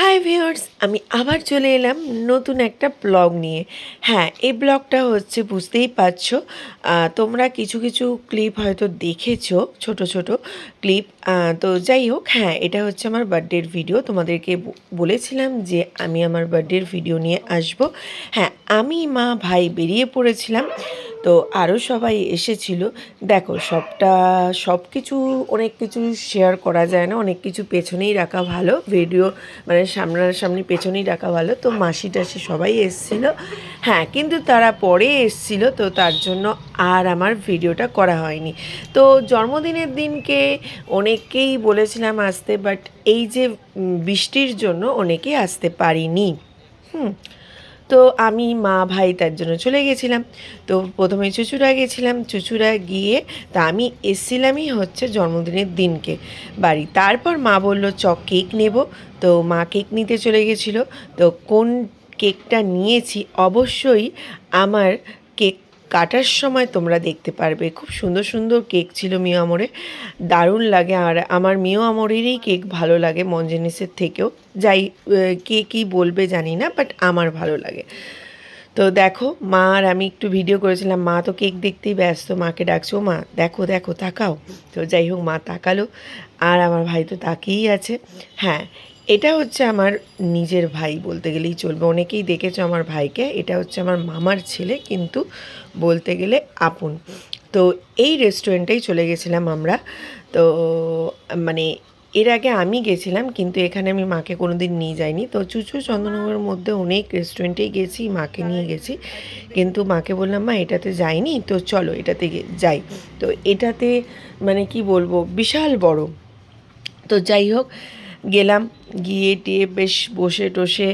Hi viewers, আমি আবার চলে এলাম নতুন একটা ব্লগ নিয়ে। হ্যাঁ এই ব্লগটা হচ্ছে বুঝতেই পারছ তোমরা কিছু কিছু ক্লিপ হয়তো দেখেছ, ছোট ছোট ক্লিপ তো যাই হোক হ্যাঁ এটা হচ্ছে আমার বার্থডের ভিডিও তোমাদেরকে বলেছিলাম যে আমি আমার বার্থডের ভিডিও নিয়ে আসব। হ্যাঁ আমি মা ভাই বেরিয়ে পড়েছিলাম। তো আরও সবাই এসেছিল। দেখো, সবটা সব কিছু অনেক কিছু শেয়ার করা যায় না, অনেক কিছু পেছনেই রাখা ভালো। ভিডিও মানে সামনাসামনি পেছনেই রাখা ভালো। তো মাসি টাসি সবাই এসছিল। হ্যাঁ কিন্তু তারা পরে এসছিল, তো তার জন্য আর আমার ভিডিওটা করা হয়নি। তো জন্মদিনের দিনকে অনেকেই বলেছিলাম আসতে বাট এই যে বৃষ্টির জন্য অনেকেই আসতে পারিনি। হুম তো আমি মা ভাই তার জন্য চলে গেছিলাম। তো প্রথমে চুচুড়া গেছিলাম। চুচুড়া গিয়ে তা আমি এসছিলামই হচ্ছে জন্মদিনের দিনকে বাড়ি। তারপর মা বলল, চ, কেক নেব। তো মা কেক নিতে চলে গেছিল। তো কোন কেকটা নিয়েছি? অবশ্যই আমার কাটার সময় তোমরা দেখতে পারবে। খুব সুন্দর সুন্দর কেক ছিল মিও আমরে। দারুণ লাগে আর আমার মিও আমরেরই কেক ভালো লাগে মঞ্জেনিসের থেকেও। যাই কে কী বলবে জানি না বাট আমার ভালো লাগে। তো দেখো, মা আর আমি একটু ভিডিও করেছিলাম। মা তো কেক দেখতেই ব্যস্ত, মাকে ডাকছো, "ও মা, দেখো দেখো, তাকাও। তো যাই হোক, মা তাকালো। আর আমার ভাই তো তাকিয়েই আছে। হ্যাঁ এটা হচ্ছে আমার নিজের ভাই বলতে গেলেই চলবে। অনেকেই দেখেছ আমার ভাইকে, এটা হচ্ছে আমার মামার ছেলে কিন্তু বলতে গেলে আপন। তো এই রেস্টুরেন্টেই চলে গেছিলাম আমরা। তো মানে এর আগে আমি গেছিলাম কিন্তু এখানে আমি মাকে কোনো দিন নিয়ে যাইনি। তো চুচু চন্দননগরের মধ্যে অনেক রেস্টুরেন্টেই গেছি, মাকে নিয়ে গেছি। কিন্তু মাকে বললাম, মা, এটাতে যাইনি, তো চলো এটাতে যাই। তো এটাতে মানে কি বলব, বিশাল বড়। তো যাই হোক গেলাম, গিয়ে টিয়ে বেশ বসে টসে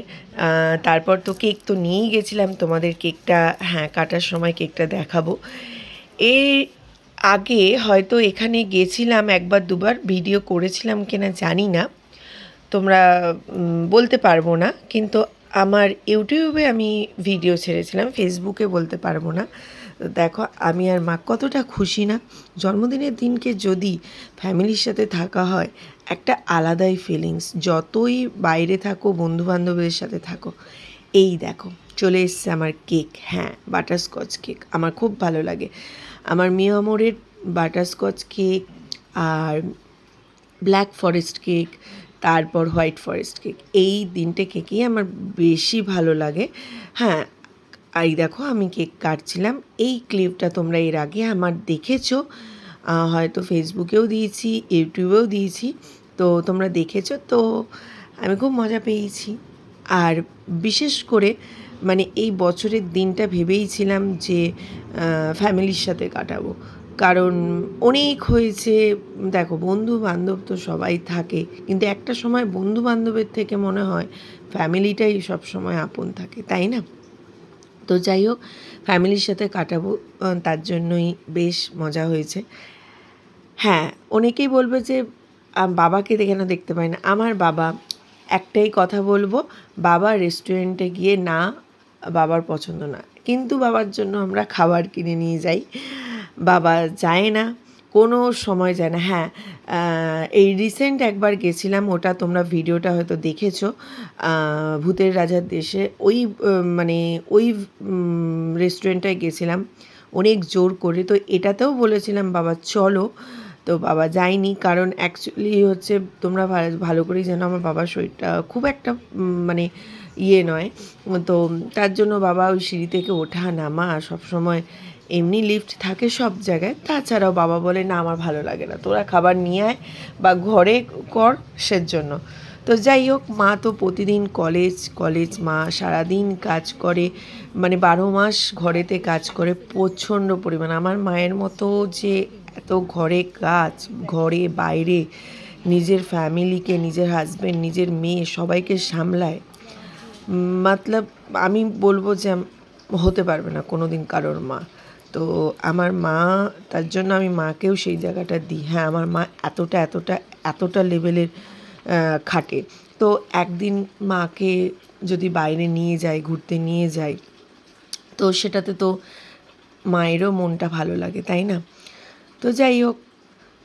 তারপর তো কেক তো নিয়েই গেছিলাম, তোমাদের কেকটা হ্যাঁ কাটার সময় কেকটা দেখাবো। এর আগে হয়তো এখানে গেছিলাম একবার, দুবার, ভিডিও করেছিলাম কিনা জানি না, তোমরা বলতে পারব না, কিন্তু আমার ইউটিউবে আমি ভিডিও ছেড়েছিলাম, ফেসবুকে বলতে পারব না। দেখো, আমি আর মা কতটা খুশি না? জন্মদিনের দিনকে যদি ফ্যামিলির সাথে থাকা হয়, একটা আলাদাই ফিলিংস যতই বাইরে থাকো বন্ধু বান্ধবদের সাথে থাকো। এই দেখো, চলে এসছে আমার কেক হ্যাঁ বাটারস্কচ কেক আমার খুব ভালো লাগে। আমার মিও আমরের বাটারস্কচ কেক আর ব্ল্যাক ফরেস্ট কেক তারপর হোয়াইট ফরেস্ট কেক এই তিনটে কেকই আমার বেশি ভালো লাগে। হ্যাঁ আর এই দেখো আমি কেক কাটছিলাম। এই ক্লিপটা তোমরা এর আগে আমার দেখেছ। হয়তো ফেসবুকেও দিয়েছি ইউটিউবেও দিয়েছি। তো তোমরা দেখেছ, তো আমি খুব মজা পেয়েছি। আর বিশেষ করে মানে এই বছরের দিনটা ভেবেইছিলাম যে ফ্যামিলির সাথে কাটাবো। কারণ অনেক হয়েছে, দেখো বন্ধু বান্ধব তো সবাই থাকে। কিন্তু একটা সময় বন্ধু বান্ধবের থেকে মনে হয় ফ্যামিলিটাই সব সময় আপন থাকে, তাই না? তো যাই হোক ফ্যামিলির সাথে কাটাবো তার জন্যই বেশ মজা হয়েছে। হ্যাঁ অনেকেই বলবে যে বাবাকে কেন দেখতে পাই না। আমার বাবা, একটাই কথা বলব, বাবা রেস্টুরেন্টে গিয়ে না, বাবার পছন্দ না। কিন্তু বাবার জন্য আমরা খাবার কিনে নিয়ে যাই। বাবা যায় না কোনো সময় যায় না। হ্যাঁ এই রিসেন্ট একবার গেছিলাম, ওটা তোমরা ভিডিওটা হয়তো দেখেছ। ভূতের রাজার দেশে ওই মানে ওই রেস্টুরেন্টটায় গেছিলাম। অনেক জোর করে। তো এটাতেও বলেছিলাম, বাবা, চলো। তো বাবা যায়নি, কারণ অ্যাকচুয়ালি হচ্ছে তোমরা ভালো করেই জানো, আমার বাবার শরীরটা খুব একটা মানে ইয়ে নয়। তো তার জন্য বাবা ওই সিঁড়ি থেকে ওঠা, নামা সব সময় এমনি লিফট থাকে সব জায়গায়। তাছাড়াও বাবা বলে, না, আমার ভালো লাগে না। তোরা খাবার নিয়ে আয় বা ঘরে কর সের জন্য তো যাই হোক, মা তো প্রতিদিন কলেজ কলেজ মা সারাদিন কাজ করে। মানে বারো মাস ঘরেতে কাজ করে প্রচণ্ড পরিমাণ। আমার মায়ের মতো যে এত ঘরে কাজ, ঘরে, বাইরে, নিজের ফ্যামিলিকে নিজের হাজব্যান্ড নিজের মেয়ে সবাইকে সামলায় মতলব আমি বলব যে হতে পারবে না কোনো দিন কারোর মা। তো আমার মা, তার জন্য আমি মাকেও সেই জায়গাটা দিই। হ্যাঁ আমার মা এতটা এতটা এতটা লেভেলের খাটে। তো একদিন মাকে যদি বাইরে নিয়ে যাই, ঘুরতে নিয়ে যাই, তো সেটাতে তো মায়েরও মনটা ভালো লাগে, তাই না? তো যাই হোক,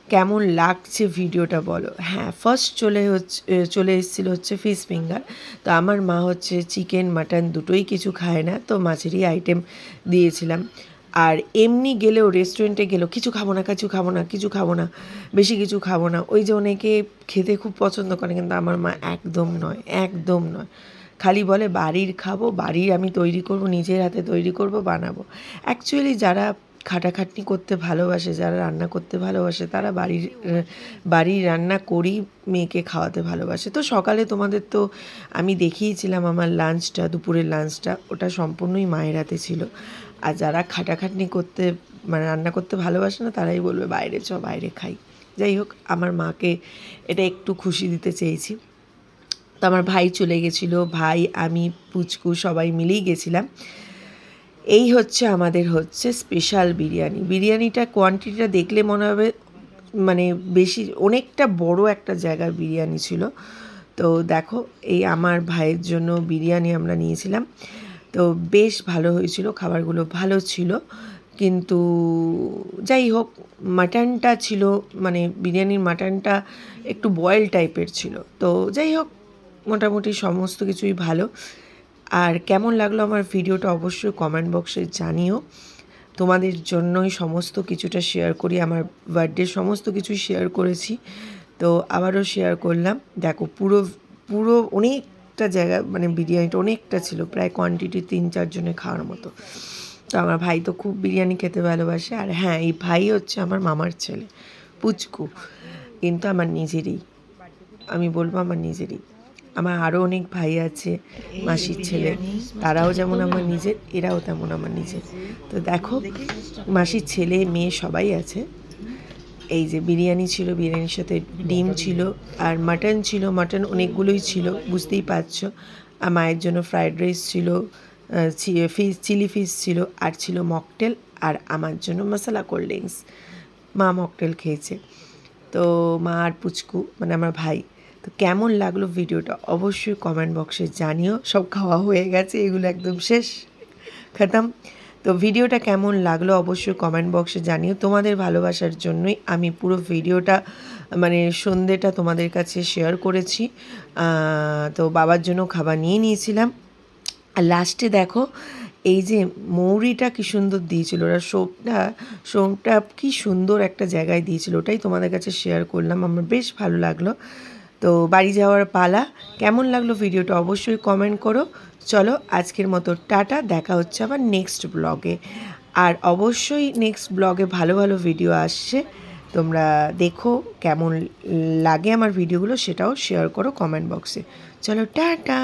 কেমন লাগছে ভিডিওটা বলো। হ্যাঁ ফার্স্ট চলে হচ্ছে চলে এসেছিল হচ্ছে ফিশ ফিঙ্গার তো আমার মা হচ্ছে চিকেন মাটন দুটোই কিছু খায় না, তো মাছেরই আইটেম দিয়েছিলাম। আর এমনি গেলেও রেস্টুরেন্টে গেলেও কিছু খাব না, কিছু খাব না, কিছু খাব না, বেশি কিছু খাব না। ওই যে অনেকে খেতে খুব পছন্দ করে, কিন্তু আমার মা একদম নয় একদম নয়। খালি বলে বাড়ির খাব, বাড়ির আমি তৈরি করব, নিজের হাতে তৈরি করব, বানাবো। অ্যাকচুয়ালি যারা খাটাখাটনি করতে ভালোবাসে, যারা রান্না করতে ভালোবাসে, তারা বাড়ির বাড়ির রান্না করেই মেয়েকে খাওয়াতে ভালোবাসে। তো সকালে তোমাদের তো আমি দেখিয়েছিলাম আমার লাঞ্চটা দুপুরের লাঞ্চটা ওটা সম্পূর্ণই মায়ের হাতে ছিল। আর যারা খাটাখাটনি করতে মানে রান্না করতে ভালোবাসে না, তারাই বলবে, বাইরে চ, বাইরে খাই। যাই হোক, আমার মাকে এটা একটু খুশি দিতে চেয়েছি। তো আমার ভাই চলে গেছিল, ভাই, আমি, পুচকু সবাই মিলেই গেছিলাম। এই হচ্ছে আমাদের হচ্ছে স্পেশাল বিরিয়ানি। বিরিয়ানিটা কোয়ান্টিটিটা দেখলে মনে হবে মানে বেশি, অনেকটা বড় একটা জায়গার বিরিয়ানি ছিল। তো দেখো, এই আমার ভাইয়ের জন্য বিরিয়ানি আমরা নিয়েছিলাম। তো বেশ ভালো হয়েছিল, খাবারগুলো ভালো ছিল। কিন্তু যাই হোক, মাটনটা ছিল মানে বিরিয়ানির মাটনটা একটু বয়েল টাইপের ছিল। তো যাই হোক, মোটামুটি সমস্ত কিছুই ভালো। আর কেমন লাগল আমার ভিডিওটা অবশ্যই কমেন্ট বক্সে জানিও। তোমাদের জন্যই সমস্ত কিছুটা শেয়ার করি, আমার বার্থডে সমস্ত কিছুই শেয়ার করেছি। তো আবারও শেয়ার করলাম। দেখো পুরো পুরো অনেকটা জায়গা মানে বিরিয়ানিটা অনেকটা ছিল, প্রায় কোয়ান্টিটি তিন চারজনে খাওয়ার মতো। তো আমার ভাই তো খুব বিরিয়ানি খেতে ভালোবাসে, আর হ্যাঁ এই ভাই হচ্ছে আমার মামার ছেলে, পুচকু। কিন্তু আমার নিজেরই, আমি বলব আমার নিজেরই। আমার আরও অনেক ভাই আছে, মাসির ছেলে, তারাও যেমন আমার নিজের, এরাও তেমন আমার নিজের। তো দেখো, মাসির ছেলে, মেয়ে সবাই আছে। এই যে বিরিয়ানি ছিল বিরিয়ানির সাথে ডিম ছিল আর মাটন ছিল মাটন অনেকগুলোই ছিল বুঝতেই পারছ। আর মায়ের জন্য ফ্রায়েড রাইস ছিল ফিস চিলি ফিশ ছিল আর ছিল মকটেল আর আমার জন্য মশলা কোল্ড ড্রিঙ্কস। মা মকটেল খেয়েছে। তো মা আর পুচকু মানে আমার ভাই তো কেমন লাগল ভিডিওটা অবশ্যই কমেন্ট বক্সে জানিও। সব খাওয়া হয়ে গেছে এগুলো একদম শেষ। খতম। তো ভিডিওটা কেমন লাগল অবশ্যই কমেন্ট বক্সে জানিও। তোমাদের ভালোবাসার জন্যই আমি পুরো ভিডিওটা মানে সন্ধেটা তোমাদের কাছে শেয়ার করেছি। তো বাবার জন্য খাবার নিয়ে নিয়েছিলাম। আর লাস্টে দেখো, এই যে মৌরিটা কি সুন্দর দিয়েছিল ওরা সোপটা সোপটা কি সুন্দর একটা জায়গায় দিয়েছিল, ওটাই তোমাদের কাছে শেয়ার করলাম। আমার বেশ ভালো লাগল। তো বাড়ি যাওয়ার পালা। কেমন লাগল ভিডিওটা অবশ্যই কমেন্ট করো। চলো আজকের মতো টাটা, দেখা হচ্ছে আবার নেক্সট ব্লগে আর অবশ্যই নেক্সট ব্লগে ভালো ভালো ভিডিও আসছে। তোমরা দেখো কেমন লাগে আমার ভিডিওগুলো সেটাও শেয়ার করো কমেন্ট বক্সে চলো টাটা!